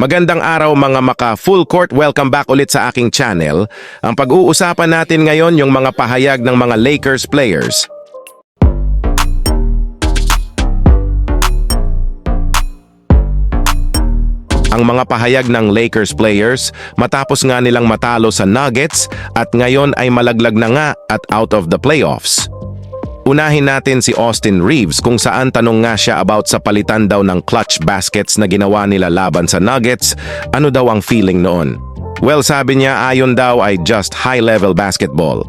Magandang araw mga maka full court, welcome back ulit sa aking channel. Ang pag-uusapan natin ngayon yung mga pahayag ng mga Lakers players. Ang mga pahayag ng Lakers players matapos nga nilang matalo sa Nuggets at ngayon ay malaglag na nga at out of the playoffs. Unahin natin si Austin Reeves kung saan tanong nga siya about sa palitan daw ng clutch baskets na ginawa nila laban sa Nuggets, ano daw ang feeling noon. Well sabi niya ayon daw ay just high-level basketball.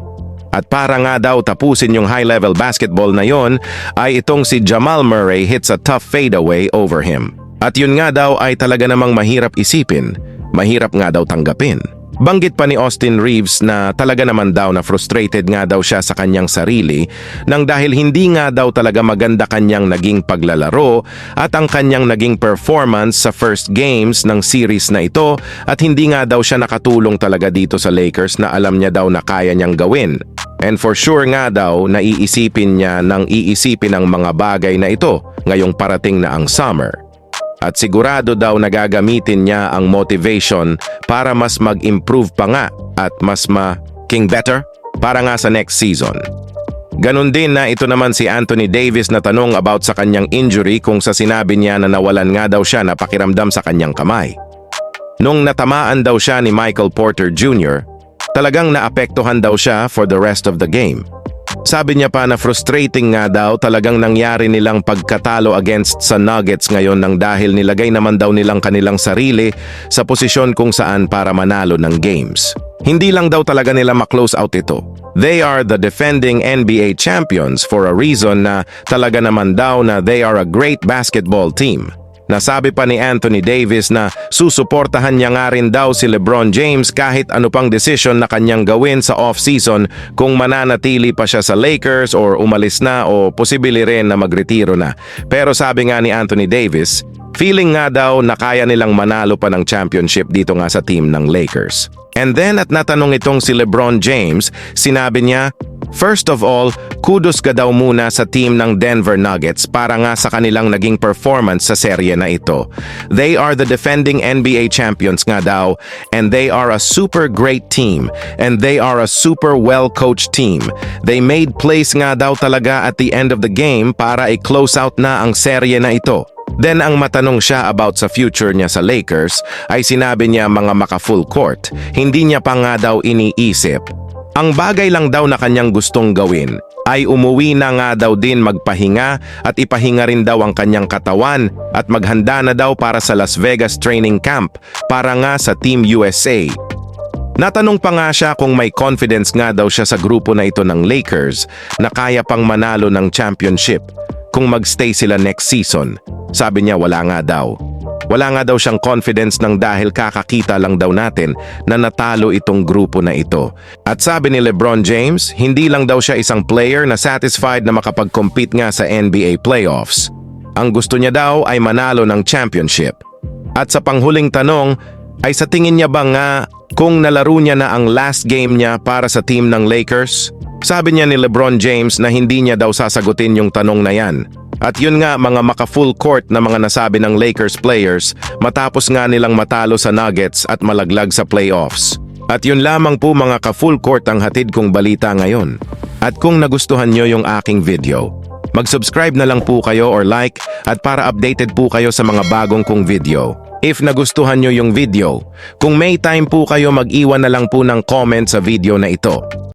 At para nga daw tapusin yung high-level basketball na yon, ay itong si Jamal Murray hits a tough fadeaway over him. At yun nga daw ay talaga namang mahirap isipin, mahirap nga daw tanggapin. Banggit pa ni Austin Reeves na talaga naman daw na frustrated nga daw siya sa kanyang sarili nang dahil hindi nga daw talaga maganda kanyang naging paglalaro at ang kanyang naging performance sa first games ng series na ito at hindi nga daw siya nakatulong talaga dito sa Lakers na alam niya daw na kaya niyang gawin. And for sure nga daw na iisipin niya nang iisipin ang mga bagay na ito ngayong parating na ang summer at sigurado daw nagagamitin niya ang motivation para mas mag-improve pa nga at mas ma-king better para nga sa next season. Ganon din na ito naman si Anthony Davis na tanong about sa kanyang injury kung sa sinabi niya na nawalan nga daw siya na pakiramdam sa kanyang kamay. Nung natamaan daw siya ni Michael Porter Jr., talagang naapektuhan daw siya for the rest of the game. Sabi niya pa na frustrating nga daw talagang nangyari nilang pagkatalo against sa Nuggets ngayon nang dahil nilagay naman daw nilang kanilang sarili sa posisyon kung saan para manalo ng games. Hindi lang daw talaga nila ma-close out ito. They are the defending NBA champions for a reason na talaga naman daw na they are a great basketball team. Nasabi pa ni Anthony Davis na susuportahan niya nga rin daw si LeBron James kahit ano pang desisyon na kanyang gawin sa off-season kung mananatili pa siya sa Lakers or umalis na o posibili rin na magretiro na. Pero sabi nga ni Anthony Davis, feeling nga daw na kaya nilang manalo pa ng championship dito nga sa team ng Lakers. And then at natanong itong si LeBron James, sinabi niya, First of all, kudos ka daw muna sa team ng Denver Nuggets para nga sa kanilang naging performance sa serye na ito. They are the defending NBA champions nga daw and they are a super great team and they are a super well-coached team. They made plays nga daw talaga at the end of the game para i-close out na ang serye na ito. Then ang matanong siya about sa future niya sa Lakers ay sinabi niya mga maka full court. Hindi niya pa nga daw iniisip ang bagay lang daw na kanyang gustong gawin ay umuwi na nga daw din magpahinga at ipahinga rin daw ang kanyang katawan at maghanda na daw para sa Las Vegas training camp para nga sa Team USA. Natanong pa nga siya kung may confidence nga daw siya sa grupo na ito ng Lakers na kaya pang manalo ng championship kung magstay sila next season. Sabi niya wala nga daw. Wala nga daw siyang confidence ng dahil kakakita lang daw natin na natalo itong grupo na ito. At sabi ni LeBron James, hindi lang daw siya isang player na satisfied na makapag-compete nga sa NBA playoffs. Ang gusto niya daw ay manalo ng championship. At sa panghuling tanong, ay sa tingin niya ba nga kung nalaro niya na ang last game niya para sa team ng Lakers? Sabi niya ni LeBron James na hindi niya daw sasagutin yung tanong na yan. At yun nga mga maka-full court na mga nasabi ng Lakers players matapos nga nilang matalo sa Nuggets at malaglag sa playoffs. At yun lamang po mga ka-full court ang hatid kong balita ngayon. At kung nagustuhan nyo yung aking video, mag-subscribe na lang po kayo or like at para updated po kayo sa mga bagong kong video. If nagustuhan nyo yung video, kung may time po kayo mag-iwan na lang po ng comment sa video na ito.